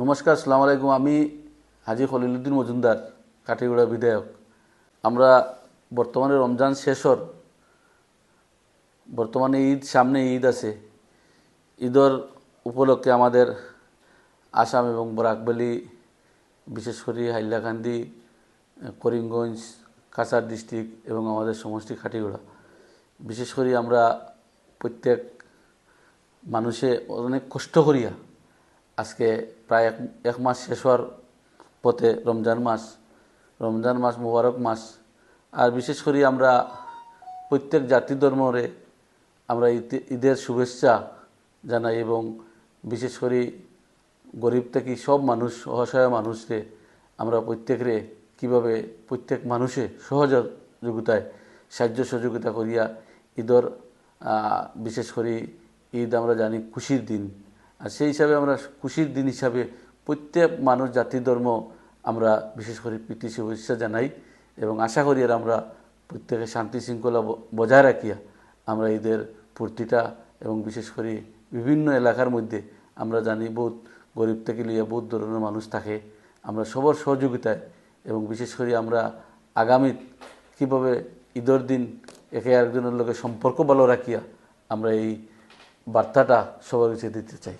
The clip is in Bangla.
নমস্কার সালাম আলাইকুম। আমি হাজি খলিলুদ্দিন মজুমদার কাটিগুড়া বিধায়ক। আমরা বর্তমানে রমজান শেষর। বর্তমানে ঈদ, সামনে ঈদ আছে। ঈদর উপলক্ষে আমাদের আসাম এবং বরাকবালি, বিশেষ করে হাইলাকান্দি, করিমগঞ্জ, কাছাড় ডিস্ট্রিক্ট এবং আমাদের সমষ্টি খাটিগুড়া বিশেষ করে আমরা প্রত্যেক মানুষে অনেক কষ্ট করিয়া আজকে প্রায় এক এক মাস শেষ হওয়ার পথে রমজান মাস রমজান মাস মুবারক মাস। আর বিশেষ করে আমরা প্রত্যেক জাতি ধর্মরে আমরা ঈদে- ঈদের শুভেচ্ছা জানাই এবং বিশেষ করে গরিব থেকে সব মানুষ, অসহায় মানুষরে আমরা প্রত্যেকরে কীভাবে প্রত্যেক মানুষে সহযোগিতায়, সাহায্য সহযোগিতা করিয়া ঈদর বিশেষ করে ঈদ আমরা জানি খুশির দিন। আর সেই হিসাবে আমরা খুশির দিন হিসাবে প্রত্যেক মানুষ, জাতি, ধর্ম আমরা বিশেষ করে প্রীতি, শুভেচ্ছা জানাই এবং আশা করি আর আমরা প্রত্যেকে শান্তি শৃঙ্খলা বজায় রাখিয়া আমরা ঈদের পূর্তিটা এবং বিশেষ করে বিভিন্ন এলাকার মধ্যে আমরা জানি বহুত গরিব থেকে লিয়ে বহুত ধরনের মানুষ থাকে, আমরা সবার সহযোগিতায় এবং বিশেষ করে আমরা আগামী কীভাবে ঈদের দিন একে আরেকজনের লোকের সম্পর্ক ভালো রাখিয়া আমরা এই বার্তাটা সবার কাছে দিতে চাই।